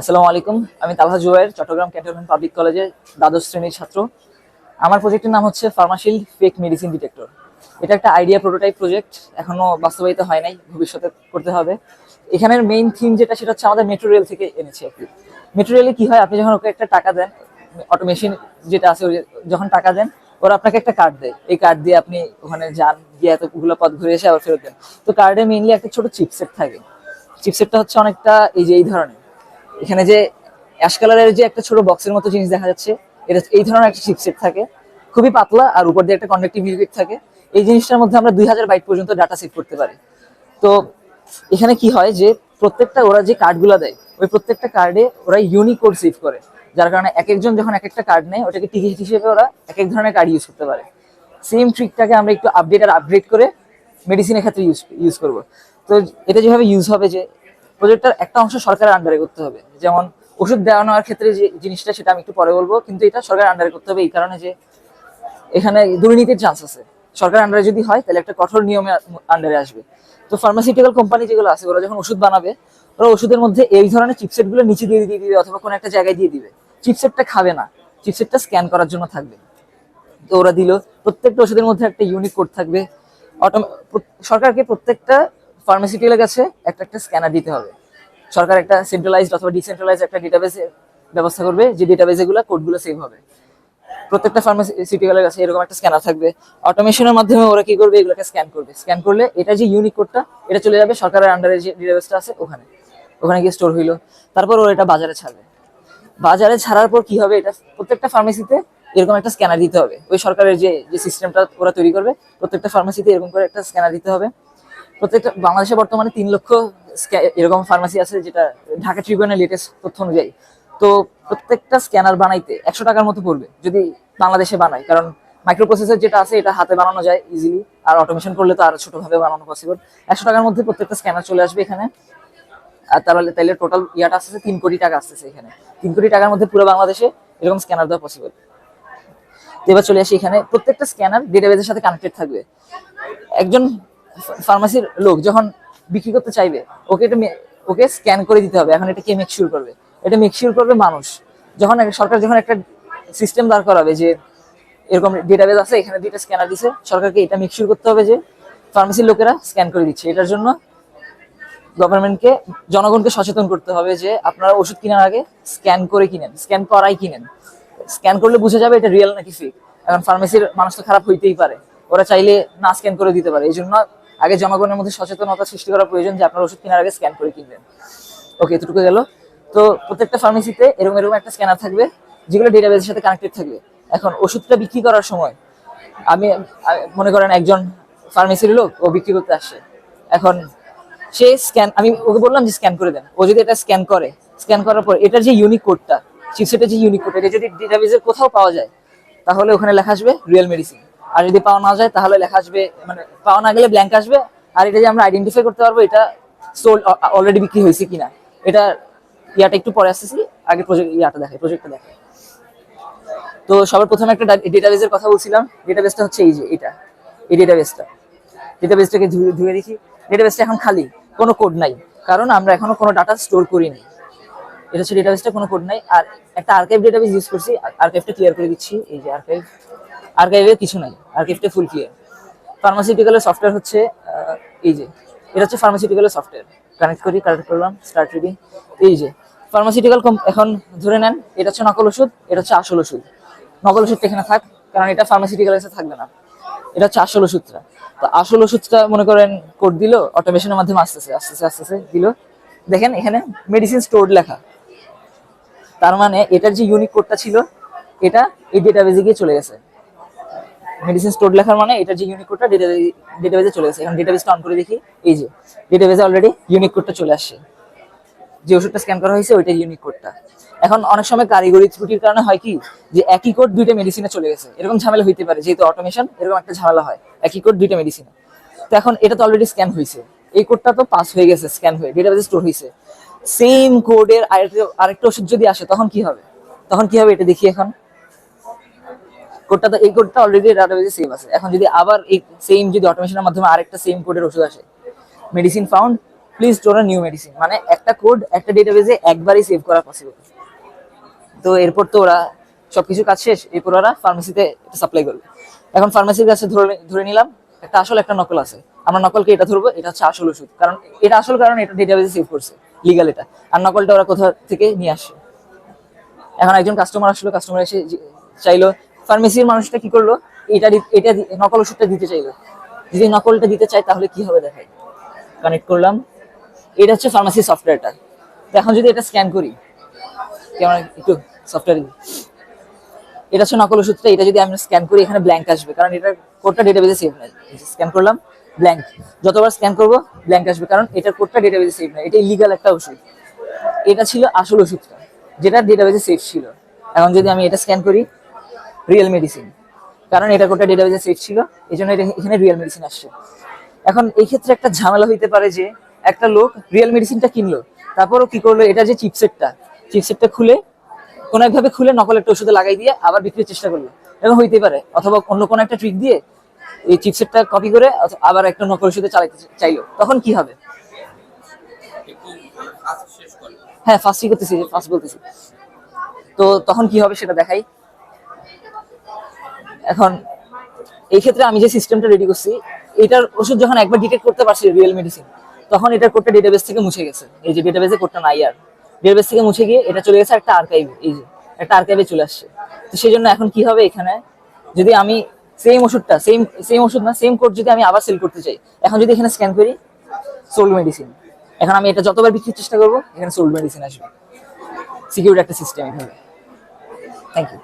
আসসালামু আলাইকুম। আমি তালহা জুবাইর, চট্টগ্রাম ক্যান্টনমেন্ট পাবলিক কলেজে দ্বাদশ শ্রেণির ছাত্র। আমার প্রজেক্টের নাম হচ্ছে ফার্মাশিল্ড ফেক মেডিসিন ডিটেক্টর এটা একটা আইডিয়া প্রোটোটাইপ প্রজেক্ট এখনও বাস্তবায়িত হয় নাই, ভবিষ্যতে করতে হবে। এখানের মেইন থিম যেটা, সেটা হচ্ছে আমাদের মেট্রো রেল থেকে এনেছি। কি মেট্রো রেলে কি হয়? আপনি যখন ওকে একটা টাকা দেন অটোমেশন যেটা আছে যখন টাকা দেন, ওরা আপনাকে একটা কার্ড দেয়। এই কার্ড দিয়ে আপনি ওখানে যান, গিয়ে এতগুলো পথ ঘুরে এসে আবার ফেরত দেন। তো কার্ডে মেইনলি একটা ছোট চিপসেট থাকে। চিপসেটটা হচ্ছে অনেকটা এই যে, এই ধরনের। এখানে যে অ্যাশ কালারের যে একটা ছোট বক্সের মতো জিনিস দেখা যাচ্ছে, এটা এই ধরনের একটা চিপসেট থাকে। খুবই পাতলা আর উপর দিয়ে একটা কন্ডাক্টিভ লিকুইড থাকে। এই জিনিসটার মধ্যে আমরা দুই হাজার বাইট পর্যন্ত ডাটা সেভ করতে পারি। তো এখানে কি হয় যে প্রত্যেকটা ওরা যে কার্ডগুলো দেয়, ওই প্রত্যেকটা কার্ডে ওরা ইউনিক কোড সেভ করে। যার কারণে এক একজন যখন এক একটা কার্ড নেয়, ওটাকে টিকিট হিসেবে ওরা এক এক ধরনের কার্ড ইউজ করতে পারে। সেম ট্রিকটাকে আমরা একটু আপডেট আর আপগ্রেড করে মেডিসিনের ক্ষেত্রে ইউজ ইউজ করব। তো এটা যেভাবে ইউজ হবে যে প্রজেক্টটার একটা অংশ সরকারের আন্ডারে করতে হবে। যেমন ওষুধ দেওয়া নেওয়ার ক্ষেত্রে যে জিনিসটা, সেটা আমি একটু পরে বলব, কিন্তু এটা সরকারের আন্ডারে করতে হবে এই কারণে যে এখানে দুর্নীতির চান্স আছে। সরকার আন্ডারে যদি হয়, তাহলে একটা কঠোর নিয়মে আন্ডারে আসবে। তো ফার্মাসিউটিক্যাল কোম্পানি যেগুলো আছে, ওরা যখন ওষুধ বানাবে, ওরা ওষুধের মধ্যে এই ধরনের চিপসেটগুলো নিচে দিয়ে দিয়ে দিবে অথবা কোনো একটা জায়গায় দিয়ে দিবে। চিপসেটটা খাবে না। চিপসেটটা স্ক্যান করার জন্য থাকবে। তো ওরা দিল, প্রত্যেকটা ওষুধের মধ্যে একটা ইউনিক কোড থাকবে। অটো সরকারকে প্রত্যেকটা ফার্মাসিউটিক্যালের কাছে একটা একটা স্ক্যানার দিতে হবে। সরকার একটা সেন্ট্রালাইজড অথবা ডিসেন্ট্রালাইজড একটা ডেটাবেস ব্যবস্থা করবে, যে ডেটাবেসে গুলো কোডগুলো সেভ হবে। প্রত্যেকটা ফার্মাসিউটিক্যালের কাছে এরকম একটা স্ক্যানার থাকবে। অটোমেশনের মাধ্যমে ওরা কি করবে? এগুলোকে স্ক্যান করবে। স্ক্যান করলে এটা যে ইউনিক কোডটা এটা চলে যাবে সরকারের আন্ডারে যে ডেটাবেসটা আছে ওখানে। ওখানে গিয়ে স্টোর হইল। তারপর ওরা এটা বাজারে ছাড়বে। বাজারে ছাড়ার পর কি হবে? এটা প্রত্যেকটা ফার্মেসিতে এরকম একটা স্ক্যানার দিতে হবে। ওই সরকারের যে যে সিস্টেমটা ওরা তৈরি করবে, প্রত্যেকটা ফার্মেসিতে এরকম করে একটা স্ক্যানার দিতে হবে। প্রত্যেকটা বাংলাদেশে বর্তমানে তিন লক্ষ এরকম ফার্মাসি আছে যেটা ঢাকা ট্রিবিউনের লেটেস্ট তথ্য অনুযায়ী। তো প্রত্যেকটা স্ক্যানার বানাইতে একশো টাকার মতো পড়বে যদি বাংলাদেশে বানায়। কারণ মাইক্রো প্রসেসর যেটা আছে এটা হাতে বানানো যায় ইজিলি আর অটোমেশন করলে তো আরও ছোটভাবে বানানো পসিবল একশো টাকার মধ্যে প্রত্যেকটা স্ক্যানার চলে আসবে এখানে। আর তাহলে, তাইলে টোটাল ইয়াটা আসতেছে তিন কোটি টাকা আসতেছে এখানে। তিন কোটি টাকার মধ্যে পুরো বাংলাদেশে এরকম স্ক্যানার দেওয়া পসিবল এবার চলে আসি এখানে। প্রত্যেকটা স্ক্যানার ডেটাবেজের সাথে কানেক্টেড থাকবে। একজন ফার্মাসির লোক যখন বিক্রি করতে চাইবে, ওকে এটা ওকে স্ক্যান করে দিতে হবে। এখন এটা কে মেকশিওর করবে? এটা মেকশিওর করবে মানুষ। যখন সরকার যখন একটা সিস্টেম দাঁড় করাবে যে এরকম ডেটা ডেটাবেজ আছে, এখানে দুইটা স্ক্যানার দিছে, সরকারকে এটা মেকশিওর করতে হবে যে ফার্মাসির লোকেরা স্ক্যান করে দিচ্ছে। এটার জন্য গভর্নমেন্টকে জনগণকে সচেতন করতে হবে যে আপনারা ওষুধ কেনার আগে স্ক্যান করে কিনেন স্ক্যান করাই কিনেন। স্ক্যান করলে বুঝে যাবে এটা রিয়েল নাকি ফেক এখন ফার্মেসির মানুষ তো খারাপ হইতেই পারে। ওরা চাইলে না স্ক্যান করে দিতে পারে। এই জন্য আগে জনগণের মধ্যে সচেতনতা সৃষ্টি করা প্রয়োজন যে আপনার ওষুধ কেনার আগে স্ক্যান করে কিনবেন। ওকে এতটুকু গেল। তো প্রত্যেকটা ফার্মেসিতে এরকম এরকম একটা স্ক্যানার থাকবে, যেগুলো ডেটাবেসের সাথে কানেক্টেড থাকবে। এখন ওষুধটা বিক্রি করার সময়, আমি মনে করেন একজন ফার্মেসির লোক, ও বিক্রি করতে আসছে এখন সে স্ক্যান আমি ওকে বললাম যে স্ক্যান করে দেন। ও যদি এটা স্ক্যান করে স্ক্যান করার পর এটার যে ইউনিক কোডটা চিপসেটের যে ইউনিক কোড এটা যদি ডেটাবেসের কোথাও পাওয়া যায়, তাহলে ওখানে লেখা আসবে রিয়েল মেডিসিন আর যদি পাওয়া না যায়, তাহলে লেখা আসবে মানে পাওয়া না গেলে ব্ল্যাঙ্ক আসবে। আর এটা যে আমরা আইডেন্টিফাই করতে পারব, এটা সোল অলরেডি বিক্রি হয়েছে কিনা। এটা ইয়াটা একটু পরে আসতেছি, আগে প্রজেক্ট ইয়াটা দেখে প্রজেক্টটা দেখে তো সবার প্রথমে একটা ডেটাবেসের কথা বলছিলাম। ডেটাবেসটা হচ্ছে এই যে এটা। এই ডেটাবেসটা ডেটাবেসটাকে ধুয়ে দেখি। ডেটাবেসটা এখন খালি, কোনো কোড নাই। কারণ আমরা এখনও কোনো ডাটা স্টোর করিনি। এটা হচ্ছে ডেটাবেসটা কোনো কোড নাই। আর একটা আর্কাইভ ডেটাবেস ইউজ করছি। আর্কাইভটা ক্লিয়ার করে দিচ্ছি। এই যে আর্কাইভ আর্কাইভে কিছু নাই আর্কাইভটা ফুল ক্লিয়ার ফার্মাসিউটিক্যালের সফটওয়্যার হচ্ছে এই যে, এটা হচ্ছে ফার্মাসিউটিক্যালের সফটওয়্যার কানেক্ট করি কানেক্ট করলাম স্টার্ট রিডিং এই যে ফার্মাসিউটিক্যাল এখন ধরে নেন, এটা হচ্ছে নকল ওষুধ, এটা হচ্ছে আসল ওষুধ। নকল ওষুধটা এখানে থাক, কারণ এটা ফার্মাসিউটিক্যালের সাথে থাকবে না। এটা হচ্ছে আসল ওষুধটা। তো আসল ওষুধটা, মনে করেন কোড দিল অটোমেশনের মাধ্যমে আসতেছে, আস্তেছে আস্তেছে, দিল। দেখেন, এখানে মেডিসিন স্টোর লেখা। তার মানে এটার যে ইউনিক কোডটা ছিল, এটা এই ডেটাবেজে গিয়ে চলে গেছে। মেডিসিন স্টোর লেখার মানে এটার যে ইউনিক কোডটা ডেটাবেজে চলে গেছে। এখন ডেটাবেজটা অন করে দেখি। এই যে ডেটাবেজে অলরেডি ইউনিক কোডটা চলে আসছে যে ওষুধটা স্ক্যান করা হয়েছে ওইটার ইউনিক কোডটা এখন অনেক সময় কারিগরি ত্রুটির কারণে হয় কি, যে একই কোড দুইটা মেডিসিনে চলে গেছে। এরকম ঝামেলা হইতে পারে, যেহেতু অটোমেশন এরকম একটা ঝামেলা হয়। একই কোড দুইটা মেডিসিনে তো এখন এটা তো অলরেডি স্ক্যান হয়েছে এই কোডটা তো পাস হয়ে গেছে স্ক্যান হয়ে ডেটাবেজে স্টোর হয়েছে সেম কোডের আরেকটা ওষুধ যদি আসে, তখন কি হবে? তখন কি হবে এটা দেখি এখন। কোডটা তো, এই কোডটা অলরেডি ডাটাবেজে সেভ আছে। এখন যদি আবার এই সেম যদি অটোমেশনের মাধ্যমে আরেকটা সেম কোডের ওষুধ আসে medicine found please store new medicine মানে একটা কোড একটা ডেটাবেজে একবারই সেভ করা পসিবল তো এরপর তো ওরা সবকিছু কাজ শেষ, এরপর ওরা ফার্মেসিতে সাপ্লাই করবে। এখন ফার্মেসির কাছে ধরে ধরে নিলাম, একটা আসল একটা নকল আছে। আমরা নকলকে এটা ধরবো, এটা হচ্ছে আসল ওষুধ। কারণ এটা আসল কারণ এটা ডেটাবেজে সেভ করছে লিগাল এটা। আর নকলটা ওরা কোথা থেকে নিয়ে আসে? এখন একজন কাস্টমার আসলো কাস্টমার এসে চাইলো ফার্মেসির মানুষটা কি করল? এটা এটা নকল ওষুধটা দিতে চাইলো। যদি নকলটা দিতে চাই তাহলে কি হবে দেখাই। কানেক্ট করলাম। এটা হচ্ছে ফার্মাসি সফটওয়্যারটা এখন যদি এটা স্ক্যান করি, কেমন একটু সফটওয়্যার এটা হচ্ছে নকল ওষুধটা। এটা যদি আমি স্ক্যান করি, এখানে ব্ল্যাঙ্ক আসবে। কারণ এটা কোডটা ডেটাবেজে সেভ নেই। স্ক্যান করলাম ব্ল্যাঙ্ক যতবার স্ক্যান করব ব্ল্যাঙ্ক আসবে। কারণ এটার কোডটা ডেটাবেজে সেভ নেই। এটা ইলিগাল একটা ওষুধ। এটা ছিল আসল ওষুধটা, যেটা ডেটাবেজে সেভ ছিল। এখন যদি আমি এটা স্ক্যান করি রিয়েল মেডিসিন কারণ এটা কোডটা ডেটাবেজে সেভ ছিল এই জন্য এখানে রিয়েল মেডিসিন আসছে। এখন এই ক্ষেত্রে একটা ঝামেলা হইতে পারে যে একটা লোক রিয়েল মেডিসিনটা কিনলো, তারপরও কি করল, এটা যে চিপসেটটা চিপসেটটা খুলে, কোনো একভাবে খুলে নকল একটা ওষুধে লাগাই দিয়ে আবার বিক্রির চেষ্টা করল। এরকম হইতে পারে, অথবা অন্য কোনো একটা ট্রিক দিয়ে এই চিপসেটটা কপি করে আবার একটা নকল ওষুধে চালাইতে চাইলো, তখন কি হবে? হ্যাঁ ফার্স্টই করতেছি ফার্স্ট বলতেছি। তো তখন কি হবে সেটা দেখাই। এখন এই ক্ষেত্রে আমি যে সিস্টেমটা রেডি করছি, এটার ওষুধ যখন একবার ডিটেক্ট করতে পারছি রিয়েল মেডিসিন তখন এটার কোডটা ডেটাবেস থেকে মুছে গেছে। এই যে ডেটাবেসে কোডটা নাই আর। ডেটাবেস থেকে মুছে গিয়ে এটা চলে গেছে একটা আর্কাইভ এই যে একটা আর্কাইভে চলে আসছে। তো সেই জন্য এখন কি হবে এখানে? যদি আমি সেম ওষুধটা সেম সেম ওষুধ না সেম কোড যদি আমি আবার সেল করতে চাই, এখন যদি এখানে স্ক্যান করি সোল্ড মেডিসিন এখন আমি এটা যতবার বিক্রির চেষ্টা করব, এখানে সোল্ড মেডিসিন আসবে। সিকিউরিটি একটা সিস্টেম এখানে। Thank you